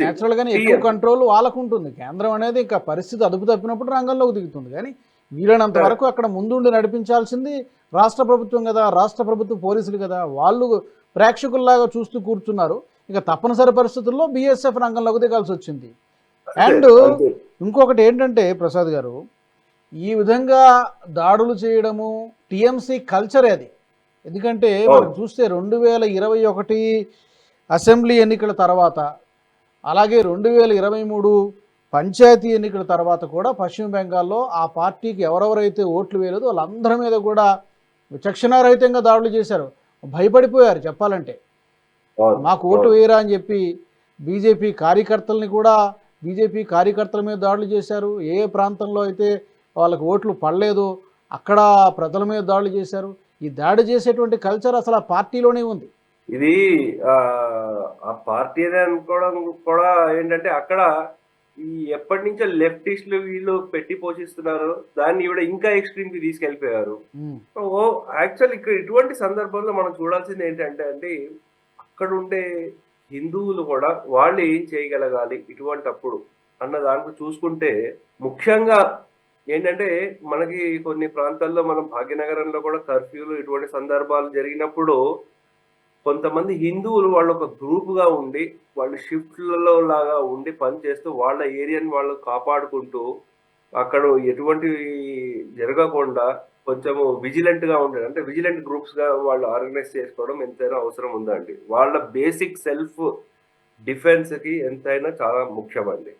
Natural గానే ఎక్కువ control వాళ్ళకు ఉంటుంది కేంద్రం అనేది ఇంకా పరిస్థితి అదుపు తప్పినప్పుడు రంగంలోకి దిగుతుంది. కానీ వీలైనంత. వరకు అక్కడ ముందుండి నడిపించాల్సింది రాష్ట్ర ప్రభుత్వం కదా రాష్ట్ర ప్రభుత్వ పోలీసులు కదా. వాళ్ళు ప్రేక్షకుల్లాగా చూస్తూ కూర్చున్నారు. ఇక తప్పనిసరి పరిస్థితుల్లో బిఎస్ఎఫ్ రంగంలోకి దిగాల్సి వచ్చింది. అండ్. ఇంకొకటి ఏంటంటే ప్రసాద్ గారు ఈ విధంగా దాడులు చేయడము టిఎంసి కల్చర్ అది. ఎందుకంటే మనం. చూస్తే రెండు వేల ఇరవై ఒకటి అసెంబ్లీ ఎన్నికల తర్వాత అలాగే రెండు వేల ఇరవై మూడు పంచాయతీ ఎన్నికల తర్వాత కూడా పశ్చిమ బెంగాల్లో ఆ పార్టీకి ఎవరెవరైతే ఓట్లు వేయలేదో వాళ్ళందరి మీద కూడా విచక్షణారహితంగా దాడులు చేశారు. భయపడిపోయారు చెప్పాలంటే. మాకు ఓటు వేయరా అని చెప్పి బీజేపీ కార్యకర్తల్ని కూడా బీజేపీ కార్యకర్తల మీద దాడులు చేశారు. ఏ ప్రాంతంలో అయితే వాళ్ళకి ఓట్లు పడలేదు అక్కడ ప్రజల మీద దాడులు చేశారు. ఈ దాడి చేసేటువంటి కల్చర్ అసలు ఆ పార్టీలోనే ఉంది. ఇది ఆ పార్టీ అని అనుకోవడం కూడా ఏంటంటే అక్కడ ఈ ఎప్పటి నుంచో లెఫ్టిస్టులు వీళ్ళు పెట్టి పోషిస్తున్నారు. దాన్ని ఈవిడ ఇంకా ఎక్స్ట్రీమ్కి తీసుకెళ్ళిపోయారు సో యాక్చువల్ ఇక్కడ ఇటువంటి సందర్భంలో మనం చూడాల్సింది ఏంటంటే అండి అక్కడ ఉండే హిందువులు కూడా వాళ్ళు ఏం చేయగలగాలి ఇటువంటి అప్పుడు అన్న దాంట్లో చూసుకుంటే ముఖ్యంగా ఏంటంటే మనకి కొన్ని ప్రాంతాల్లో మనం భాగ్యనగరంలో కూడా కర్ఫ్యూలు ఇటువంటి సందర్భాలు జరిగినప్పుడు కొంతమంది హిందువులు వాళ్ళు ఒక గ్రూప్గా ఉండి వాళ్ళు షిఫ్ట్లలో లాగా ఉండి పనిచేస్తూ వాళ్ళ ఏరియాని వాళ్ళు కాపాడుకుంటూ అక్కడ ఎటువంటి జరగకుండా కొంచెము విజిలెంట్గా ఉండడం. అంటే విజిలెంట్ గ్రూప్స్గా వాళ్ళు ఆర్గనైజ్ చేసుకోవడం ఎంతైనా అవసరం ఉందండి వాళ్ళ బేసిక్ సెల్ఫ్ డిఫెన్స్కి ఎంతైనా చాలా ముఖ్యమండి.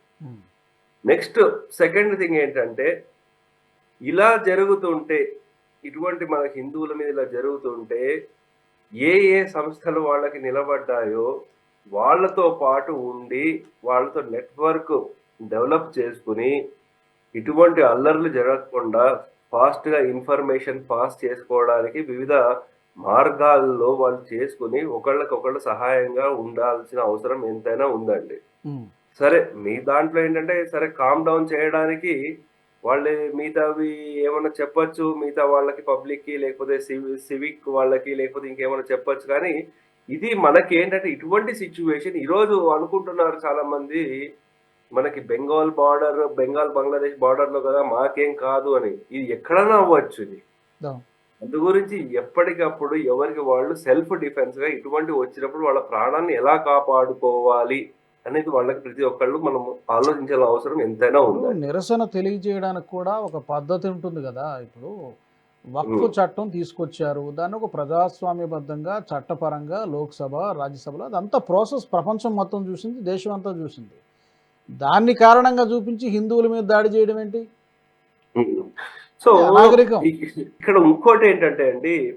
నెక్స్ట్ సెకండ్ థింగ్ ఏంటంటే ఇలా జరుగుతుంటే ఇటువంటి మన హిందువుల మీద ఇలా జరుగుతుంటే ఏ ఏ సంస్థలు వాళ్ళకి నిలబడ్డాయో వాళ్ళతో పాటు ఉండి వాళ్ళతో నెట్వర్క్ డెవలప్ చేసుకుని ఇటువంటి అల్లర్లు జరగకుండా ఫాస్ట్గా ఇన్ఫర్మేషన్ పాస్ చేసుకోవడానికి వివిధ మార్గాల్లో వాళ్ళు చేసుకుని ఒకళ్ళకొకళ్ళు సహాయంగా ఉండాల్సిన అవసరం ఎంతైనా ఉందండి. సరే మీ దాంట్లో ఏంటంటే సరే కామ్ డౌన్ చేయడానికి వాళ్ళు మిగతావి ఏమైనా చెప్పొచ్చు? మిగతా వాళ్ళకి పబ్లిక్కి లేకపోతే సివిక్ వాళ్ళకి లేకపోతే ఇంకేమైనా చెప్పొచ్చు? కానీ ఇది మనకి ఏంటంటే ఇటువంటి సిచ్యువేషన్ ఈ రోజు అనుకుంటున్నారు చాలా మంది మనకి బెంగాల్ బార్డర్ బెంగాల్ బంగ్లాదేశ్ బార్డర్లో కదా మాకేం కాదు అని. ఇది ఎక్కడైనా అవ్వచ్చు ఇది. అందు గురించి ఎప్పటికప్పుడు ఎవరికి వాళ్ళు సెల్ఫ్ డిఫెన్స్గా ఇటువంటి వచ్చినప్పుడు వాళ్ళ ప్రాణాన్ని ఎలా కాపాడుకోవాలి? అనేది వాళ్ళకి ప్రతి ఒక్కళ్ళు మనం ఆలోచించాల్సిన అవసరం ఎంతైనా ఉంది. నిరసన తెలియజేయడానికి కూడా ఒక పద్ధతి ఉంటుంది కదా. ఇప్పుడు వక్ఫ్. చట్టం తీసుకొచ్చారు. దాన్ని ఒక ప్రజాస్వామ్యబద్ధంగా చట్టపరంగా లోక్సభ రాజ్యసభలో అదంతా ప్రాసెస్ ప్రపంచం మొత్తం చూసింది దేశం అంతా చూసింది. దాన్ని కారణంగా చూపించి హిందువుల మీద దాడి చేయడం ఏంటి? సో. ఇక్కడ ఇంకోటి ఏంటంటే అండి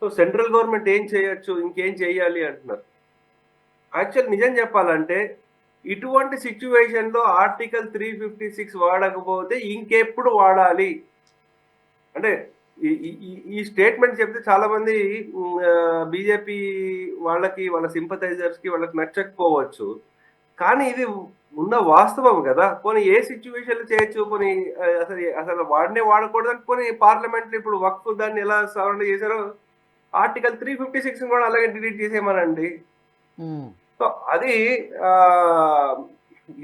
సో సెంట్రల్ గవర్నమెంట్ ఏం చేయొచ్చు ఇంకేం చేయాలి అంటున్నారు. యాక్చువల్ నిజం చెప్పాలంటే ఇటువంటి సిచ్యువేషన్లో ఆర్టికల్ త్రీ ఫిఫ్టీ సిక్స్ వాడకపోతే ఇంకెప్పుడు వాడాలి? అంటే ఈ- స్టేట్మెంట్ చెప్తే చాలా మంది బీజేపీ వాళ్ళకి వాళ్ళ సింపథైజర్స్కి వాళ్ళకి నచ్చకపోవచ్చు. కానీ ఇది ఉన్న వాస్తవం కదా. పోనీ ఏ సిచ్యువేషన్లో చేయొచ్చు? పోనీ అసలు అసలు వాడినే వాడకూడదని పోనీ పార్లమెంట్లో ఇప్పుడు వక్ఫ్ దాన్ని ఎలా సవరణ చేశారో? ఆర్టికల్ త్రీ ఫిఫ్టీ సిక్స్ కూడా అలాగే డిలీట్ చేసేయమనండి. సో అది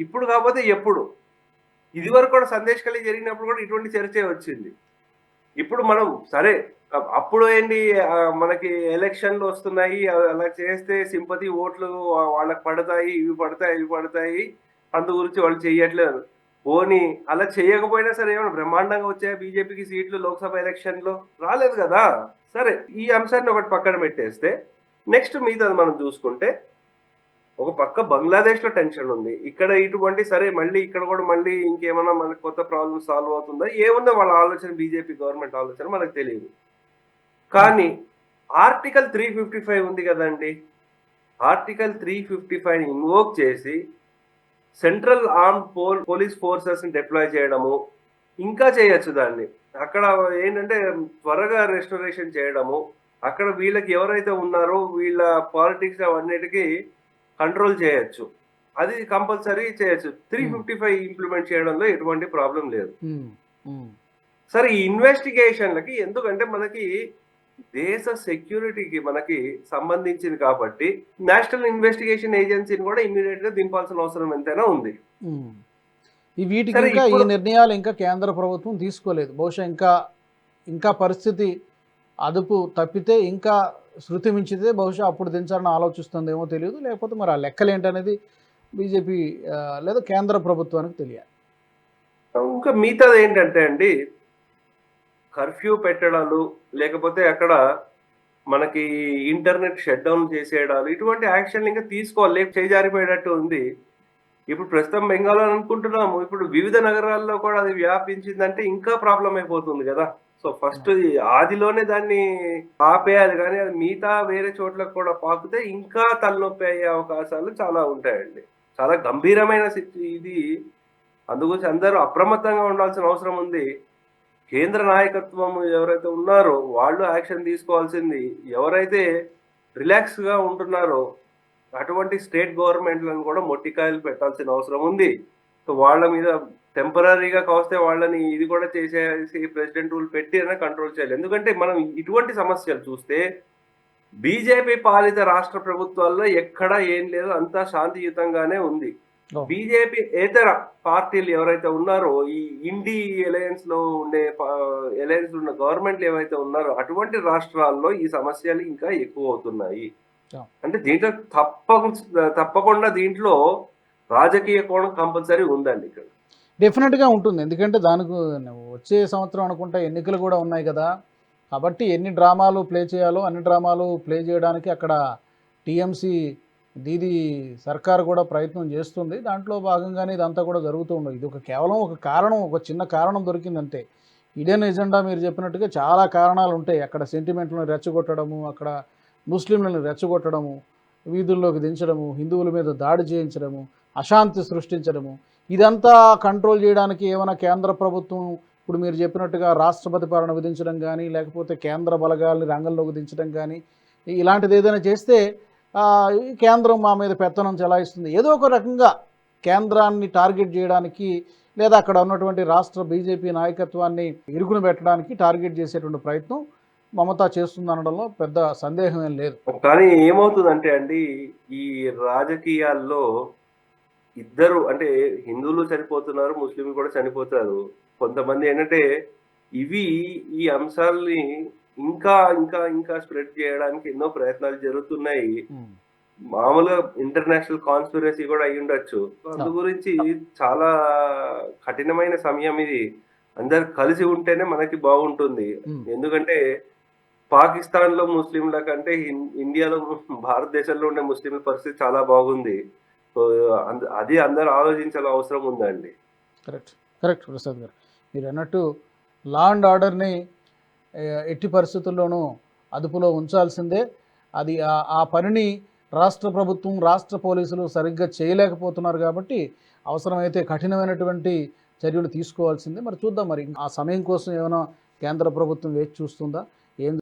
ఇప్పుడు కాకపోతే ఎప్పుడు? ఇది వరకు కూడా సందేశ్ కలి జరిగినప్పుడు కూడా ఇటువంటి చర్చే వచ్చింది. ఇప్పుడు మనం సరే అప్పుడు ఏంటి మనకి ఎలక్షన్లు వస్తున్నాయి అలా చేస్తే సింపతి ఓట్లు వాళ్ళకి పడతాయి ఇవి పడతాయి ఇవి పడతాయి అందు గురించి వాళ్ళు చెయ్యట్లేదు. పోనీ అలా చేయకపోయినా సరే ఏమైనా బ్రహ్మాండంగా వచ్చాయా బీజేపీకి సీట్లు లోక్సభ ఎలక్షన్లో? రాలేదు కదా. సరే ఈ అంశాన్ని ఒకటి పక్కన పెట్టేస్తే నెక్స్ట్ మిగతాది మనం చూసుకుంటే ఒక పక్క బంగ్లాదేశ్లో టెన్షన్ ఉంది. ఇక్కడ ఇటువంటి సరే మళ్ళీ ఇక్కడ కూడా మళ్ళీ ఇంకేమైనా మనకి కొత్త ప్రాబ్లమ్ సాల్వ్ అవుతుందా? ఏముందో వాళ్ళ ఆలోచన? బీజేపీ గవర్నమెంట్ ఆలోచన మనకు తెలియదు. కానీ ఆర్టికల్ త్రీ ఫిఫ్టీ ఫైవ్ ఉంది కదండి. Article three fifty five invoke చేసి సెంట్రల్ ఆర్మ్ పోల్ పోలీస్ ఫోర్సెస్ని డిప్లాయ్ చేయడము ఇంకా చేయొచ్చు దాన్ని. అక్కడ ఏంటంటే త్వరగా రెస్టరేషన్ చేయడము అక్కడ వీళ్ళకి ఎవరైతే ఉన్నారో వీళ్ళ పాలిటిక్స్ అవన్నిటికీ కంట్రోల్ చేయొచ్చు. అది కంపల్సరీ చేయొచ్చు. త్రీ ఫిఫ్టీ ఫైవ్ ఇంప్లిమెంట్ చేయడంలో ఎటువంటి ప్రాబ్లం లేదు. ఉమ్, ఉమ్, సరే ఈ ఇన్వెస్టిగేషన్లకి ఎందుకంటే మనకి దేశ సెక్యూరిటీకి మనకి సంబంధించింది కాబట్టి నేషనల్ ఇన్వెస్టిగేషన్ ఏజెన్సీని కూడా ఇమీడియట్గా దింపాల్సిన అవసరం ఎంతైనా ఉంది. ఈ వీటికి ఇంకా ఈ నిర్ణయాలు ఇంకా కేంద్ర ప్రభుత్వం తీసుకోలేదు. బహుశా ఇంకా ఇంకా పరిస్థితి అదుపు తప్పితే ఇంకా శృతి మించితే బహుశా అప్పుడు దించాలని ఆలోచిస్తుందేమో తెలియదు. లేకపోతే మరి ఆ లెక్కలు ఏంటనేది బీజేపీ లేదా కేంద్ర ప్రభుత్వానికి తెలియాలి. ఇంకా మిగతాది ఏంటంటే అండి కర్ఫ్యూ పెట్టడాలు లేకపోతే అక్కడ మనకి ఇంటర్నెట్ షట్ డౌన్ చేసేయడాలు ఇటువంటి యాక్షన్లు ఇంకా తీసుకోవాలి. లేక చేజారిపోయేటట్టు ఉంది. ఇప్పుడు ప్రస్తుతం బెంగాల్ అని అనుకుంటున్నాము. ఇప్పుడు వివిధ నగరాల్లో కూడా అది వ్యాపించిందంటే ఇంకా ప్రాబ్లం అయిపోతుంది కదా. సో ఫస్ట్ ఆదిలోనే దాన్ని ఆపేయాలి. కానీ అది మిగతా వేరే చోట్లకు కూడా పాకుతే ఇంకా తలనొప్పి అయ్యే అవకాశాలు చాలా ఉంటాయండి. చాలా గంభీరమైన సిచ్యు- ఇది. అందుగురించి అందరూ అప్రమత్తంగా ఉండాల్సిన అవసరం ఉంది. కేంద్ర నాయకత్వం ఎవరైతే ఉన్నారో వాళ్ళు యాక్షన్ తీసుకోవాల్సింది ఎవరైతే రిలాక్స్గా ఉంటున్నారో అటువంటి స్టేట్ గవర్నమెంట్లను కూడా మొట్టికాయలు పెట్టాల్సిన అవసరం ఉంది సో వాళ్ళ మీద టెంపరీగా కావస్తే వాళ్ళని ఇది కూడా చేసేసి ప్రెసిడెంట్ రూల్ పెట్టి అయినా కంట్రోల్ చేయాలి ఎందుకంటే మనం ఇటువంటి సమస్యలు చూస్తే బీజేపీ పాలిత రాష్ట్ర ప్రభుత్వాల్లో ఎక్కడా ఏం లేదు అంతా శాంతియుతంగానే ఉంది. బీజేపీ ఏతర పార్టీలు ఎవరైతే ఉన్నారో ఈ ఇండి అలయన్స్లో ఉండే అలయన్స్ ఉన్న గవర్నమెంట్లు ఏవైతే ఉన్నారో అటువంటి రాష్ట్రాల్లో ఈ సమస్యలు ఇంకా ఎక్కువ అవుతున్నాయి. అంటే దీంట్లో తప్ప తప్పకుండా దీంట్లో రాజకీయ కోణం కంపల్సరీ ఉందండి ఇక్కడ. డెఫినెట్గా ఉంటుంది. ఎందుకంటే దానికి వచ్చే సంవత్సరం అనుకుంటా ఎన్నికలు కూడా ఉన్నాయి కదా. కాబట్టి ఎన్ని డ్రామాలు ప్లే చేయాలో అన్ని డ్రామాలు ప్లే చేయడానికి అక్కడ టీఎంసీ దీది సర్కారు కూడా ప్రయత్నం చేస్తుంది. దాంట్లో భాగంగానే ఇదంతా కూడా జరుగుతూ ఉండదు ఇది ఒక కేవలం ఒక కారణం ఒక చిన్న కారణం దొరికిందంటే ఇడెన్ ఎజెండా మీరు చెప్పినట్టుగా చాలా కారణాలు ఉంటాయి. అక్కడ సెంటిమెంట్లను రెచ్చగొట్టడము అక్కడ ముస్లింలను రెచ్చగొట్టడము వీధుల్లోకి దించడము హిందువుల మీద దాడి చేయించడము అశాంతి సృష్టించడము ఇదంతా కంట్రోల్ చేయడానికి ఏమైనా కేంద్ర ప్రభుత్వం ఇప్పుడు మీరు చెప్పినట్టుగా రాష్ట్రపతి పాలన విధించడం కానీ లేకపోతే కేంద్ర బలగాల్ని రంగంలోకి దించడం కానీ ఇలాంటిది ఏదైనా చేస్తే కేంద్రం మా మీద పెత్తనం చెలాయిస్తుంది. ఏదో ఒక రకంగా కేంద్రాన్ని టార్గెట్ చేయడానికి లేదా అక్కడ ఉన్నటువంటి రాష్ట్ర బీజేపీ నాయకత్వాన్ని ఇరుకును పెట్టడానికి టార్గెట్ చేసేటువంటి ప్రయత్నం మమతా చేస్తుందనడంలో పెద్ద సందేహం ఏం లేదు. కానీ ఏమవుతుందంటే అండి ఈ రాజకీయాల్లో ఇద్దరు అంటే హిందువులు చనిపోతున్నారు ముస్లింలు కూడా చనిపోతారు కొంతమంది ఏంటంటే ఇవి ఈ అంశాలని ఇంకా ఇంకా ఇంకా స్ప్రెడ్ చేయడానికి ఎన్నో ప్రయత్నాలు జరుగుతున్నాయి. మామూలుగా ఇంటర్నేషనల్ కాన్స్పిరసీ కూడా అయి ఉండొచ్చు. అందు గురించి చాలా కఠినమైన సమయం ఇది. అందరు కలిసి ఉంటేనే మనకి బాగుంటుంది. ఎందుకంటే పాకిస్తాన్లో ముస్లింల కంటే ఇన్- ఇండియాలో భారతదేశంలో ఉండే ముస్లింల పరిస్థితి చాలా బాగుంది. సో అంద- అది అందరూ ఆలోచించాల్సిన అవసరం ఉందండి. కరెక్ట్ కరెక్ట్ ప్రసాద్ గారు. మీరు అన్నట్టు లా అండ్ ఆర్డర్ని ఎట్టి పరిస్థితుల్లోనూ అదుపులో ఉంచాల్సిందే. అది ఆ- ఆ పనిని రాష్ట్ర ప్రభుత్వం రాష్ట్ర పోలీసులు సరిగ్గా చేయలేకపోతున్నారు కాబట్టి అవసరమైతే కఠినమైనటువంటి చర్యలు తీసుకోవాల్సిందే. మరి చూద్దాం మరి ఆ సమయం కోసం ఏమైనా కేంద్ర ప్రభుత్వం వేచి చూస్తుందా? ఏం